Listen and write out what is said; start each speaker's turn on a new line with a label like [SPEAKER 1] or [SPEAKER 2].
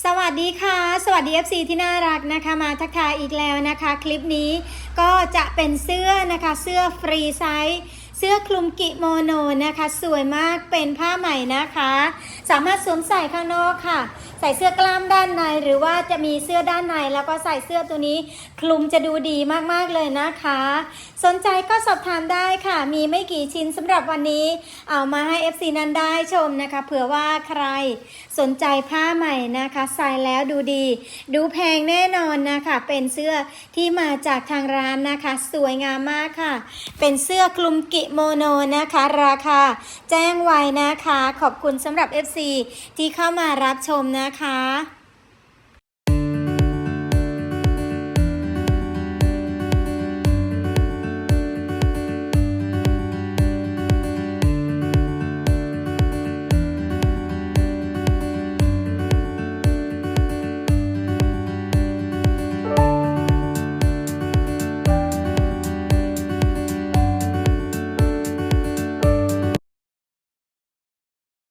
[SPEAKER 1] สวัสดีค่ะ สวัสดี FC ที่น่ารักนะคะมาทักทายอีกแล้วนะคะ คลิปนี้ก็จะเป็นเสื้อนะคะเสื้อฟรีไซส์เสื้อคลุมกิโมโนนะคะ สวยมากเป็นผ้าใหม่นะคะ สามารถสวมใส่ข้างนอกค่ะ ใส่เสื้อกล้ามด้านใน หรือว่าจะมีเสื้อด้านใน แล้วก็ใส่เสื้อตัวนี้ คลุมจะดูดีมากๆเลยนะคะ สนใจก็สอบถามได้ค่ะ มีไม่กี่ชิ้นสำหรับวันนี้ เอามาให้ FC นั้นได้ชมนะคะ เผื่อว่าใครสนใจผ้าใหม่นะคะ ใส่แล้วดูดี ดูแพงแน่นอนนะคะ เป็นเสื้อที่มาจากทางร้านนะคะ สวยงามมากค่ะ เป็นเสื้อคลุมกิโมโนนะคะ ราคาแจ้งไว้นะคะ ขอบคุณสำหรับ FC ที่เข้ามารับชมนะนะคะ